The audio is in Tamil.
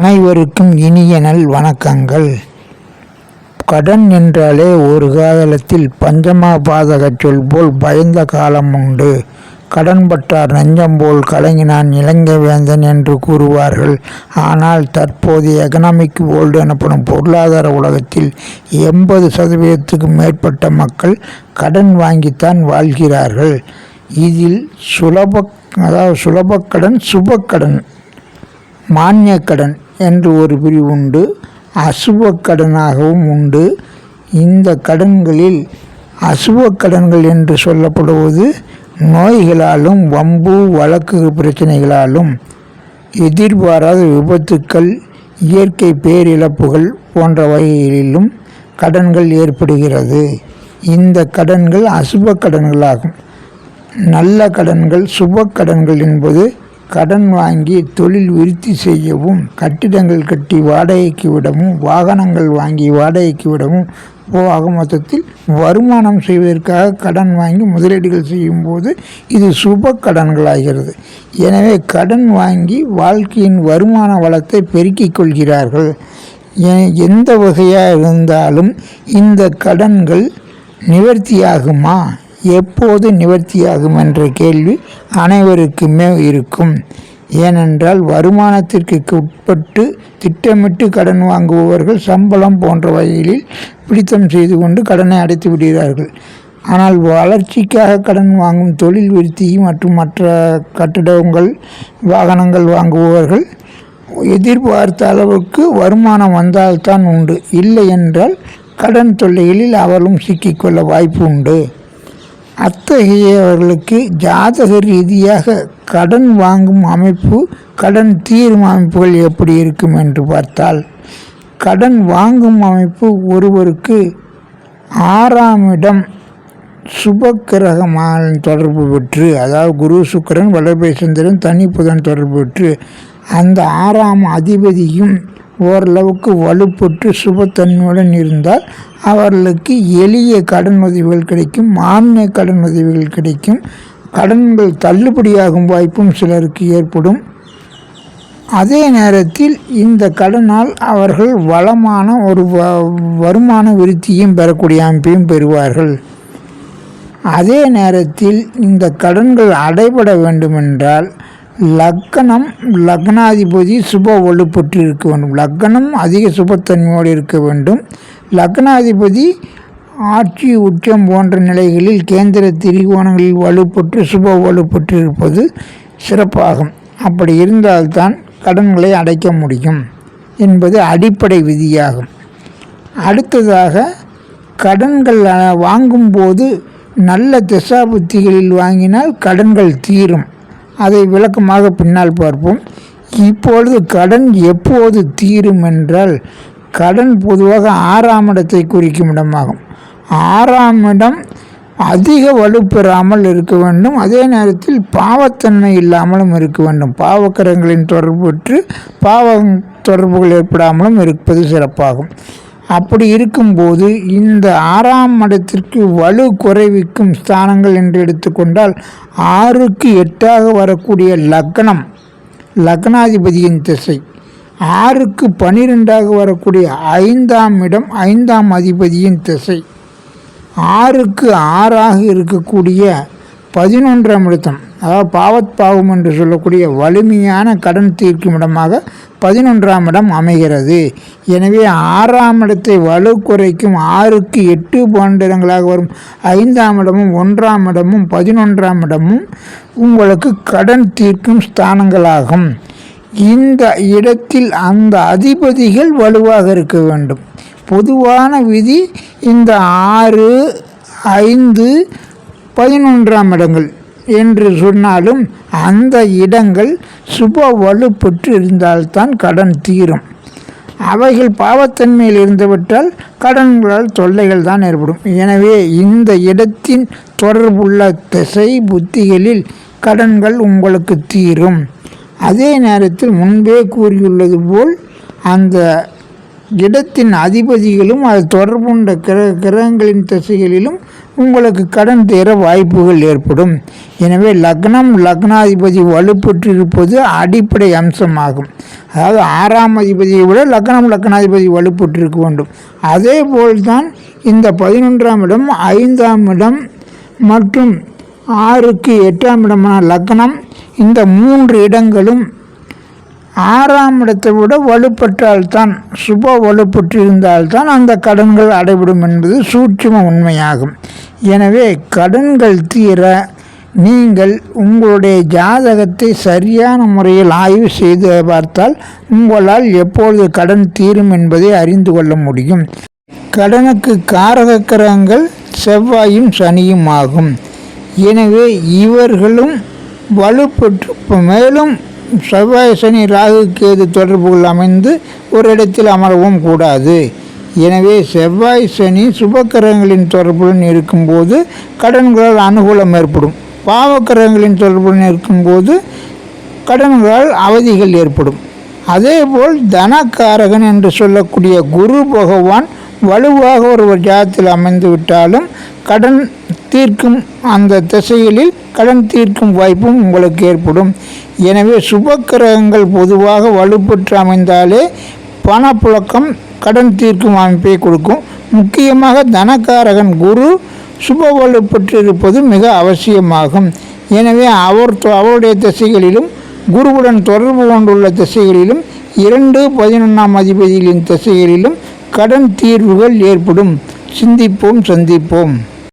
அனைவருக்கும் இனிய நல் வணக்கங்கள். கடன் என்றாலே ஒரு காலத்தில் பஞ்சமா பாதக சொல் போல் பயந்த காலம் உண்டு. கடன் பற்றார் நெஞ்சம் போல் கலங்கினான் இலங்கை வேந்தன் என்று கூறுவார்கள். ஆனால் தற்போதைய எகனாமிக் வேர்ல்டு எனப்படும் பொருளாதார உலகத்தில் எண்பது சதவீதத்துக்கும் மேற்பட்ட மக்கள் கடன் வாங்கித்தான் வாழ்கிறார்கள். இதில் சுலப அதாவது சுலபக்கடன் சுபக்கடன் மானியக்கடன் என்று ஒரு பிரிவு உண்டு. அசுப கடனாகவும் உண்டு. இந்த கடன்களில் அசுப கடன்கள் என்று சொல்லப்படுவது நோய்களாலும் வம்பு வழக்கு பிரச்சனைகளாலும் எதிர்பாராத விபத்துக்கள் இயற்கை பேரிழப்புகள் போன்ற வகைகளிலும் கடன்கள் ஏற்படுகிறது. இந்த கடன்கள் அசுப கடன்களாகும். நல்ல கடன்கள் சுப கடன்கள் என்பது கடன் வாங்கி தொழில் விருத்தி செய்யவும் கட்டிடங்கள் கட்டி வாடகைக்கு விடவும் வாகனங்கள் வாங்கி வாடகைக்கு விடவும் ஆக மொத்தத்தில் வருமானம் செய்வதற்காக கடன் வாங்கி முதலீடுகள் செய்யும்போது இது சுப கடன்களாகிறது. எனவே கடன் வாங்கி வாழ்க்கையின் வருமான வளத்தை பெருக்கிக் கொள்கிறார்கள். எந்த வகையாக இருந்தாலும் இந்த கடன்கள் நிவர்த்தியாகுமா? எப்போது நிவர்த்தியாகும் என்ற கேள்வி அனைவருக்குமே இருக்கும். ஏனென்றால் வருமானத்திற்கு உட்பட்டு திட்டமிட்டு கடன் வாங்குபவர்கள் சம்பளம் போன்ற வகைகளில் பிடித்தம் செய்து கொண்டு கடனை அடைத்து விடுகிறார்கள். ஆனால் வளர்ச்சிக்காக கடன் வாங்கும் தொழில் விருத்தி மற்றும் மற்ற கட்டிடங்கள் வாகனங்கள் வாங்குபவர்கள் எதிர்பார்த்த அளவுக்கு வருமானம் வந்தால்தான் உண்டு. இல்லை என்றால் கடன் தொல்லைகளில் அவர்களும் சிக்கிக்கொள்ள வாய்ப்பு உண்டு. அத்தகையவர்களுக்கு ஜாதக ரீதியாக கடன் வாங்கும் அமைப்பு கடன் தீரும் அமைப்புகள் எப்படி இருக்கும் என்று பார்த்தால் கடன் வாங்கும் அமைப்பு ஒருவருக்கு ஆறாம் இடம் சுபக்கிரகமான தொடர்பு பெற்று அதாவது குரு சுக்கிரன் வளர்பை சந்திரன் தனி புதன் தொடர்பு பெற்று அந்த ஆறாம் அதிபதியும் ஓரளவுக்கு வலுப்பெற்று சுபத்தன்மையுடன் இருந்தால் அவர்களுக்கு எளிய கடன் உதவிகள் கிடைக்கும் மானிய கடன் உதவிகள் கிடைக்கும். கடன்கள் தள்ளுபடியாகும் வாய்ப்பும் சிலருக்கு ஏற்படும். அதே நேரத்தில் இந்த கடனால் அவர்கள் வளமான ஒரு வ- வருமான விருத்தியும் பெறக்கூடிய அமைப்பையும் பெறுவார்கள். அதே நேரத்தில் இந்த கடன்கள் அடைபட வேண்டுமென்றால் லக்கணம் லக்னாதிபதி சுப ஒழுப்பற்று இருக்க வேண்டும் லக்கணம் அதிக சுபத்தன்மையோடு இருக்க வேண்டும் லக்னாதிபதி ஆட்சி உச்சம் போன்ற நிலைகளில் கேந்திர திரிகோணங்களில் வலுப்பற்று சுப வலுப்பற்று இருப்பது சிறப்பாகும். அப்படி இருந்தால்தான் கடன்களை அடைக்க முடியும் என்பது அடிப்படை விதியாகும். அடுத்ததாக கடன்கள் வாங்கும்போது நல்ல திசாபுத்திகளில் வாங்கினால் கடன்கள் தீரும். அதை விளக்கமாக பின்னால் பார்ப்போம். இப்பொழுது கடன் எப்போது தீரும் என்றால் கடன் பொதுவாக ஆறாம் இடத்தை குறிக்கும் இடமாகும். ஆறாம் இடம் அதிக வலுப்பெறாமல் இருக்க வேண்டும். அதே நேரத்தில் பாவத்தன்மை இல்லாமலும் இருக்க வேண்டும். பாவக்கரங்களின் தொடர்பு பெற்று பாவ தொடர்புகள் ஏற்படாமலும் இருப்பது சிறப்பாகும். அப்படி இருக்கும்போது இந்த ஆறாம் இடத்திற்கு வலு குறைவிக்கும் ஸ்தானங்கள் என்று எடுத்துக்கொண்டால் ஆறுக்கு எட்டாக வரக்கூடிய லக்னம் லக்னாதிபதியின் திசை. ஆறுக்கு பனிரெண்டாக வரக்கூடிய ஐந்தாம் இடம் ஐந்தாம் அதிபதியின் திசை. ஆறுக்கு ஆறாக இருக்கக்கூடிய பதினொன்றாம் இடத்தம் அதாவது பாவத் பாவம் என்று சொல்லக்கூடிய வலிமையான கடன் தீர்க்கும் இடமாக பதினொன்றாம் இடம் அமைகிறது. எனவே ஆறாம் இடத்தை வலு குறைக்கும் ஆறுக்கு எட்டு போன்ற இடங்களாக வரும். ஐந்தாம் இடமும் ஒன்றாம் இடமும் பதினொன்றாம் இடமும் உங்களுக்கு கடன் தீர்க்கும் ஸ்தானங்களாகும். இந்த இடத்தில் அந்த அதிபதிகள் வலுவாக இருக்க வேண்டும். பொதுவான விதி இந்த ஆறு ஐந்து பதினொன்றாம் இடங்கள் என்று சொன்னாலும் அந்த இடங்கள் சுப வலுப்பெற்று இருந்தால்தான் கடன் தீரும். அவைகள் பாவத்தன்மையில் இருந்துவிட்டால் கடன்களால் தொல்லைகள் தான் ஏற்படும். எனவே இந்த இடத்தின் தொடர்புள்ள திசை புத்திகளில் கடன்கள் உங்களுக்கு தீரும். அதே நேரத்தில் முன்பே கூறியுள்ளது போல் அந்த இடத்தின் அதிபதிகளும் அது தொடர்புண்ட கிர கிரகங்களின் திசைகளிலும் உங்களுக்கு கடன் தீர வாய்ப்புகள் ஏற்படும். எனவே லக்னம் லக்னாதிபதி வலுப்பெற்றிருப்பது அடிப்படை அம்சமாகும். அதாவது ஆறாம் அதிபதியை விட லக்னம் லக்னாதிபதி வலுப்பெற்றிருக்க வேண்டும். அதே போல்தான் இந்த பதினொன்றாம் இடம் ஐந்தாம் இடம் மற்றும் ஆறுக்கு எட்டாம் இடமான லக்னம் இந்த மூன்று இடங்களும் ஆறாம் இடத்தை விட வலுப்பெற்றால்தான் சுப வலுப்பெற்றிருந்தால்தான் அந்த கடன்கள் அடைபடும் என்பது சூட்சும உண்மையாகும். எனவே கடன்கள் தீர நீங்கள் உங்களுடைய ஜாதகத்தை சரியான முறையில் ஆய்வு செய்து பார்த்தால் உங்களால் எப்பொழுது கடன் தீரும் என்பதை அறிந்து கொள்ள முடியும். கடனுக்கு காரக கிரகங்கள் செவ்வாயும் சனியும் ஆகும். எனவே இவர்களும் வலுப்பெற்று மேலும் செவ்வாய் சனி ராகு கேது தொடர்புகள் அமைந்து ஒரு இடத்தில் அமரவும் கூடாது. எனவே செவ்வாய் சனி சுபக்கிரகங்களின் தொடர்புடன் இருக்கும்போது கடன்களால் அனுகூலம் ஏற்படும். பாவக்கிரகங்களின் தொடர்புடன் இருக்கும்போது கடன்களால் அவதிகள் ஏற்படும். அதேபோல் தனக்காரகன் என்று சொல்லக்கூடிய குரு பகவான் வலுவாக ஒரு ஜாதத்தில் அமைந்து விட்டாலும் கடன் தீர்க்கும் அந்த திசைகளில் கடன் தீர்க்கும் வாய்ப்பும் உங்களுக்கு ஏற்படும். எனவே சுபக்கிரகங்கள் பொதுவாக வலுப்பெற்று அமைந்தாலே பணப்புழக்கம் கடன் தீர்க்கும் அமைப்பை கொடுக்கும். முக்கியமாக தனக்காரகன் குரு சுப வலுப்பெற்றிருப்பது மிக அவசியமாகும். எனவே அவர் தொ- அவருடைய திசைகளிலும் குருவுடன் தொடர்பு கொண்டுள்ள திசைகளிலும் இரண்டு பதினொன்றாம் அதிபதிகளின் திசைகளிலும் கடன் தீர்வுகள் ஏற்படும். சிந்திப்போம் சந்திப்போம்.